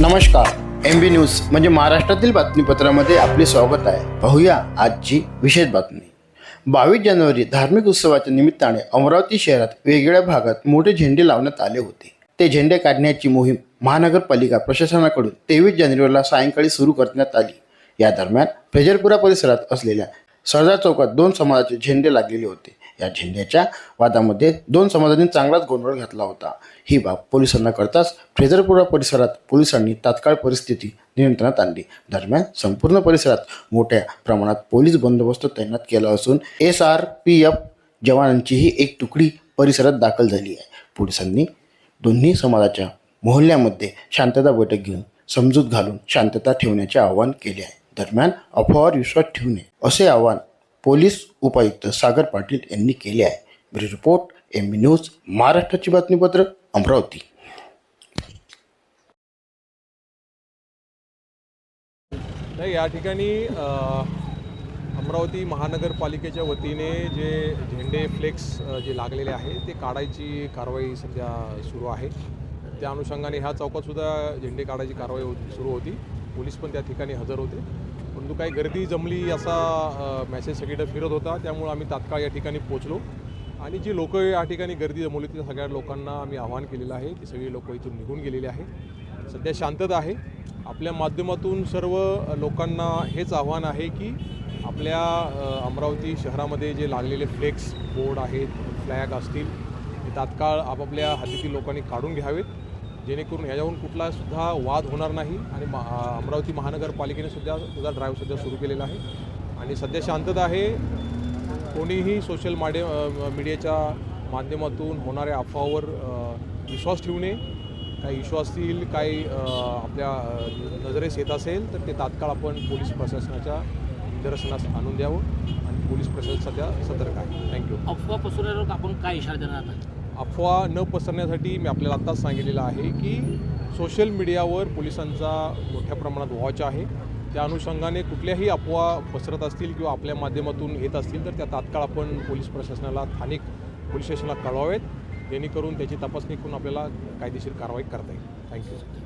नमस्कार. M B news म्हणजे महाराष्ट्रातील बातमीपत्रामध्ये आपले स्वागत आहे. पाहूया आजची विशेष बातमी. बावीस जानेवारी धार्मिक उत्सवाच्या निमित्ताने अमरावती शहरात वेगवेगळ्या भागात मोठे झेंडे लावण्यात आले होते. ते झेंडे काढण्याची मोहीम महानगरपालिका प्रशासनाकडून तेवीस जानेवारीला सायंकाळी सुरू करण्यात आली. या दरम्यान फ्रेजरपुरा परिसरात असलेल्या सरदार चौकात दोन समाजाचे झेंडे लागलेले होते. या झेंड्याच्या वादामध्ये दोन समाजांनी चांगलाच गोंधळ घातला होता. ही बाब पोलिसांना कळताच फ्रेजरपुरा परिसरात पोलिसांनी तात्काळ परिस्थिती नियंत्रणात आणली. दरम्यान संपूर्ण परिसरात मोठ्या प्रमाणात पोलीस बंदोबस्त तैनात केला असून एस आर पी एफ जवानांचीही एक तुकडी परिसरात दाखल झाली आहे. पोलिसांनी दोन्ही समाजाच्या मोहल्ल्यामध्ये शांतता बैठक घेऊन समजूत घालून शांतता ठेवण्याचे आवाहन केले आहे. दरम्यान अफवावर विश्वास ठेवू नये असे आवाहन पोलीस उपायुक्त सागर पाटील यांनी केले आहे. Bureau report M B news महाराष्ट्राची बातमीपत्र अमरावती. नाही या ठिकाणी अमरावती महानगरपालिकेच्या वतीने जे झेंडे फ्लेक्स जे लागलेले आहे ते काढायची कारवाई सध्या सुरू आहे. त्या अनुषंगाने ह्या चौकातसुद्धा झेंडे काढायची कारवाई होती सुरू होती. पोलीस पण त्या ठिकाणी हजर होते. परंतु काही गर्दी जमली असा मेसेज सगळीकडे फिरत होता. त्यामुळे आम्ही तात्काळ या ठिकाणी पोचलो आणि जी लोकं या ठिकाणी गर्दी जमवली त्या सगळ्या लोकांना आम्ही आवाहन केलेलं आहे ती सगळी लोकं इथून निघून गेलेली आहे. सध्या शांतता आहे. आपल्या माध्यमातून सर्व लोकांना हेच आव्हान आहे की आपल्या अमरावती शहरामध्ये जे लागलेले फ्लेक्स बोर्ड आहेत फ्लॅग असतील ते तात्काळ आपापल्या हातीतील लोकांनी काढून घ्यावेत. जेणेकरून ह्याच्याहून कुठला सुद्धा वाद होणार नाही आणि मा अमरावती महानगरपालिकेने सुद्धा सुद्धा ड्राईव्ह सध्या सुरू केलेला आहे. आणि सध्या शांतता आहे. कोणीही सोशल माडे मीडियाच्या माध्यमातून होणाऱ्या अफवावर विश्वास ठेवू नये. काही इश्यू असतील काही आपल्या नजरेस येत असेल तर ते तात्काळ आपण पोलीस प्रशासनाच्या निदर्शनास आणून द्यावं. आणि पोलीस प्रशासन सध्या सतर्क आहे. थँक्यू अफवा पसरवण्यावर आपण काय इशारा देणार आहात अफवा न पसरण्यासाठी मी आपल्याला आत्ताच सांगितलेलं आहे की सोशल मीडियावर पोलिसांचा मोठ्या प्रमाणात वॉच आहे. त्या अनुषंगाने कुठल्याही अफवा पसरत असतील किंवा आपल्या माध्यमातून येत असतील तर त्या तात्काळ आपण पोलीस प्रशासनाला स्थानिक पोलीस स्टेशनला कळवावेत. जेणेकरून त्याची तपासणी करून आपल्याला कायदेशीर कारवाई करता येईल. थँक्यू